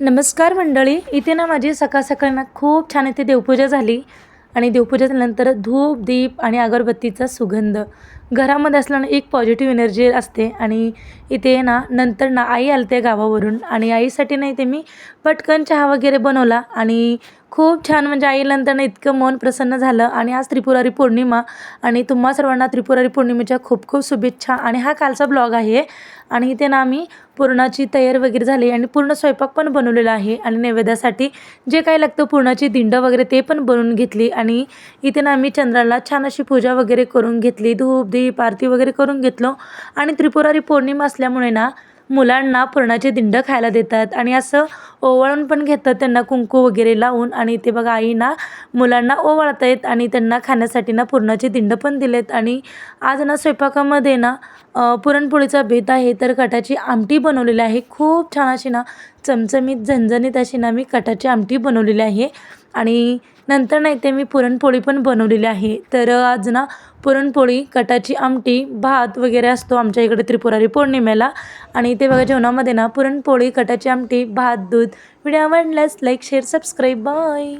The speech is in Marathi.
नमस्कार मंडळी इथे ना माझी सकाळ सकाळ ना खूप छान इथे देवपूजा झाली. आणि देवपूजा झाल्यानंतर धूप दीप आणि अगरबत्तीचा सुगंध. घरामध्ये असल्यानं एक पॉझिटिव्ह एनर्जी असते आणि इथे ना नंतर ना आई आलते गावावरून. आणि आईसाठी ना इथे मी पटकन चहा वगैरे बनवला आणि खूप छान म्हणजे आई इतकं मन प्रसन्न झालं. आणि आज त्रिपुरारी पौर्णिमा आणि तुम्हा सर्वांना त्रिपुरारी पौर्णिमेच्या खूप खूप शुभेच्छा. आणि हा कालचा ब्लॉग आहे. आणि इथे ना आम्ही पुरणाची तयारी वगैरे झाली आणि पूर्ण स्वयंपाक पण बनवलेला आहे. आणि नैवेद्यासाठी जे काही लागतं पुरणाची दिंड वगैरे ते पण बनवून घेतली. आणि इथे ना आम्ही चंद्राला छान अशी पूजा वगैरे करून घेतली. धूप दीप आरती वगैरे करून घेतलो. आणि त्रिपुरारी पौर्णिमा असल्यामुळे ना मुलांना पुरणाचे दिंड खायला देतात आणि असं ओवाळून पण घेतात त्यांना कुंकू वगैरे लावून. आणि ते बघा आई ना मुलांना ओवाळत आहेत आणि त्यांना खाण्यासाठी ना पुरणाचे दिंड पण दिलेत. आणि आज ना स्वयंपाकामध्ये ना पुरणपोळीचा बेत आहे तर कटाची आमटी बनवलेली आहे. खूप छान अशी ना चमचमीत झणझणीत अशी ना मी कटाची आमटी बनवलेली आहे. आणि नंतर ना इथे मी पुरणपोळी पण बनवलेली आहे. तर आज ना पुरणपोळी कटाची आमटी भात वगैरे असतो आमच्या इकडे त्रिपुरारी पौर्णिमेला. आणि इथे बघा जेवणामध्ये ना पुरणपोळी कटाची आमटी भात दूध. व्हिडिओ आवडल्यास लाईक शेअर सबस्क्राईब बाय